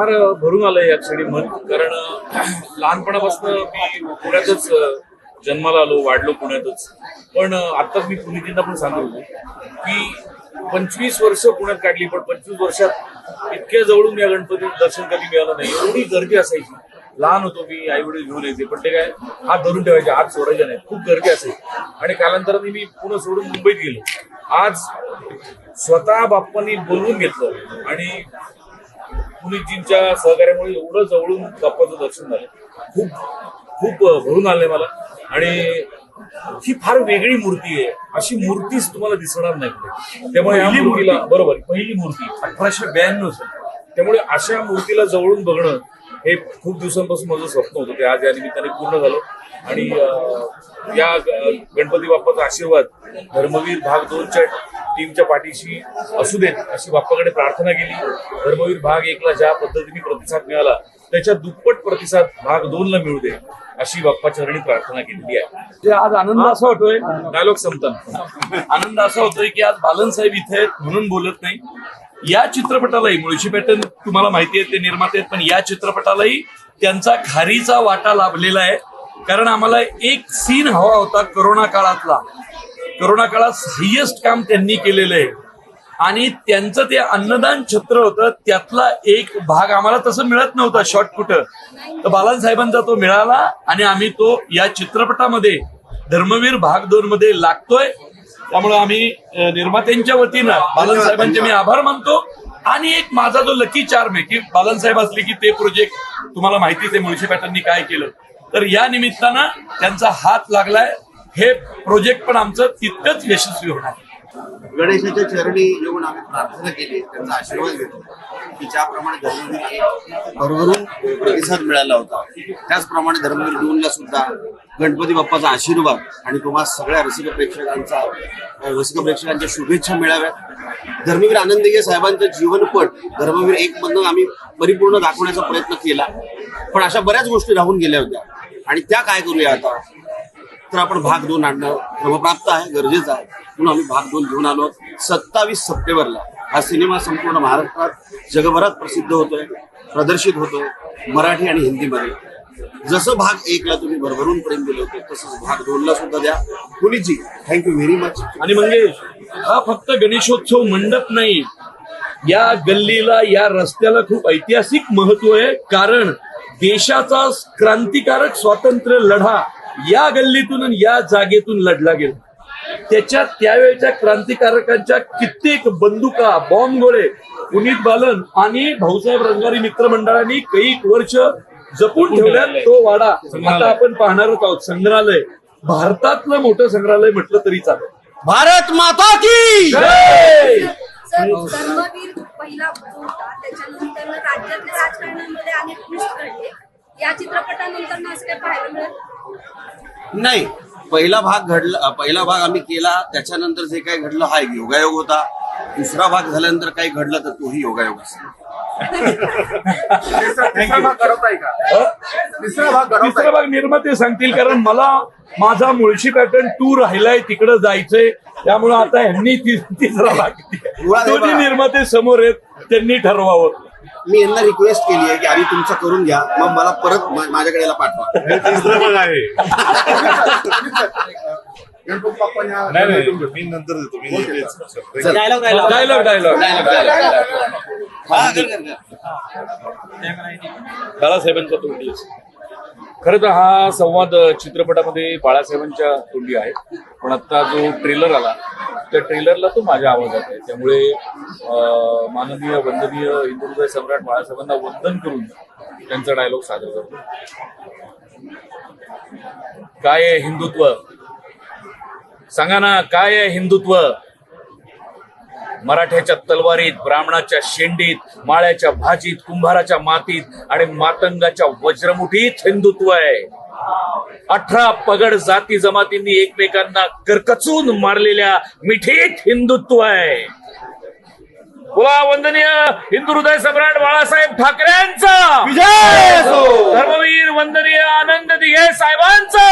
फार भरून आलंय या क्षणी मन. कारण लहानपणापासून मी पुण्यातच जन्माला आलो वाढलो पुण्यातच. पण आत्ताच मी पुनितींना पण सांगत होतो की पंचवीस वर्ष पुण्यात काढली पण पंचवीस वर्षात इतक्या जवळून या गणपती दर्शन कधी मिळालं नाही. एवढी गर्दी असायची. लहान होतो मी आई वडील घेऊन यायचे पण ते काय हात धरून ठेवायचे हात सोडायचे नाही खूप गर्दी असायची. आणि कालांतराने मी पुणे सोडून मुंबईत गेलो. आज स्वतः बाप्पांनी बोलवून घेतलं आणि पुनीतजींच्या सहकार्यामुळे एवढं जवळून बाप्पाचं दर्शन झालं. खूप खूप भरून आलंय मला. आणि ही फार वेगळी मूर्ती आहे. अशी मूर्तीच तुम्हाला दिसणार नाही. त्यामुळे या मूर्तीला बरोबर पहिली मूर्ती. अठराशे ब्याण्णव त्यामुळे अशा मूर्तीला जवळून बघणं हे खूप दिवसांपासून माझं स्वप्न होतं. ते आज या निमित्ताने पूर्ण झालं. आणि या गणपती बाप्पाचा आशीर्वाद धर्मवीर भाग दोनच्या टीमच्या पाठीशी असू देत अशी बाप्पाकडे प्रार्थना केली. धर्मवीर भाग एकला ज्या पद्धतीने प्रतिसाद मिळाला त्याच्या दुप्पट प्रतिसाद भाग दोनला मिळू दे अशी बाप्पा चरणी प्रार्थना केलेली आहे. आज आनंद असा होतोय. डायलॉग संपताना. आनंद असा होतोय की आज बालन साहेब इथे आहेत म्हणून बोलत नाही. या चित्रपटालाही मुळशी पॅटर्न तुम्हाला माहिती आहे ते निर्माते आहेत पण या चित्रपटालाही त्यांचा खारीचा वाटा लाभलेला आहे. कारण आम्हाला एक सीन हवा होता करोना काळातला. करोना काळात हायेस्ट काम त्यांनी केलेलं आहे. आणि त्यांचं ते अन्नदान छत्र होतं त्यातला एक भाग आम्हाला तसं मिळत नव्हता शॉर्ट कुठं. तर बालाजी साहेबांचा तो मिळाला आणि आम्ही तो या चित्रपटामध्ये धर्मवीर भाग दोन मध्ये लागतोय. त्यामुळे आम्ही निर्मात्यांच्या वतीनं बालन साहेबांचे मी आभार मानतो. आणि एक माझा जो लकी चार्म आहे की बालन साहेब असले की ते प्रोजेक्ट तुम्हाला माहितीच आहे मुळशी पॅटर्ननी काय केलं. तर या निमित्तानं त्यांचा हात लागलाय. हे प्रोजेक्ट पण आमचं तितकंच यशस्वी होणार. गणेशाच्या चरणी येऊन आम्ही प्रार्थना केली त्यांचा आशीर्वाद घेतला. की ज्याप्रमाणे धर्मवीर भरभरून प्रतिसाद मिळाला होता त्याचप्रमाणे धर्मवीर दोनला सुद्धा गणपती बाप्पाचा आशीर्वाद आणि तुम्हा सगळ्या रसिक प्रेक्षकांचा रसिक प्रेक्षकांच्या शुभेच्छा मिळाव्यात. धर्मवीर आनंदगे साहेबांचं जीवनपट धर्मवीर एक मधनं आम्ही परिपूर्ण दाखवण्याचा प्रयत्न केला. पण अशा बऱ्याच गोष्टी राहून गेल्या होत्या. आणि त्या काय करूया आता? तर आपण भाग दोन आणणं क्रमप्राप्त आहे गरजेचं आहे. म्हणून आम्ही भाग दोन घेऊन आलो. सत्तावीस सप्टेंबरला हा सिनेमा संपूर्ण महाराष्ट्रात जगभरात प्रसिद्ध होतोय प्रदर्शित होतोय मराठी आणि हिंदीमध्ये. जसं भाग एकला तुम्ही भरभरून प्रेम दिलं होतं तसंच भाग दोनला सुद्धा द्या. पुनीतजी थँक्यू व्हेरी मच आणि मंगेश हा फक्त गणेशोत्सव मंडप नाही. या गल्लीला या रस्त्याला खूप ऐतिहासिक महत्त्व आहे. कारण देशाचा क्रांतिकारक स्वातंत्र्य लढा या गल्लीतून आणि या जागेतून लढला गेला. त्याच्यात त्यावेळच्या क्रांतिकारकांच्या कित्येक बंदुका बॉम्ब गोळे पुनीत बालन आणि भाऊसाहेब रंगारी मित्रमंडळांनी कैक वर्ष जपून ठेवल्यात. तो वाडा आता आपण पाहणारच आहोत. संग्रहालय. भारतातलं मोठं संग्रहालय म्हटलं तरी चालेल. भारत माता की जय! सर धर्मवीर पहिला होता. त्याच्यानंतर राज्यातल्या राजकारणामध्ये अनेक घडले या चित्रपटानंतर असं काय पाहायला मिळेल नाही पहिला भाग घडला पहिला भाग आम्ही केला त्याच्यानंतर जे काही घडलं हा एक योगायोग होता. दुसरा भाग झाल्यानंतर काही घडलं तर तोही योगायोग असेल. तिसरा भाग निर्माते सांगतील कारण मला माझा मुळशी पॅटर्न टू राहिलाय तिकडं जायचंय. त्यामुळे आता यांनी ति- तिसरा भाग निर्माते समोर आहेत त्यांनी ठरवावं. मी यांना रिक्वेस्ट केली आहे की आधी तुमचं करून घ्या मग मला परत माझ्याकडे पाठवा. नाही नाही मी नंतर देतो मी. Dialogue dialogue dialogue. बाळासाहेबांचा तोंडी खरं तर हा संवाद चित्रपटामध्ये बाळासाहेबांच्या तोंडी आहे. पण आता जो ट्रेलर आला त्या ट्रेलरला तो माझ्या आवाजात आहे. त्यामुळे माननीय वंदनीय हिंदुहृदय सम्राट बाळासाहेबांना वंदन करून त्यांचा डायलॉग सादर करतो. काय आहे हिंदुत्व? सांगा ना काय आहे हिंदुत्व? मराठ्याच्या तलवारीत ब्राह्मणाच्या शेंडीत माळ्याच्या भाजीत कुंभाराच्या मातीत आणि मातंगाच्या वज्रमुठीत हिंदुत्व आहे. अठरा पगड जाती जमातींनी एकमेकांना करकचून मारलेल्या मिठीत हिंदुत्व आहे. बोला वंदनीय हिंदू हृदय सम्राट बाळासाहेब ठाकरेंचा! धर्मवीर वंदनीय आनंद दिघे साहेबांचा!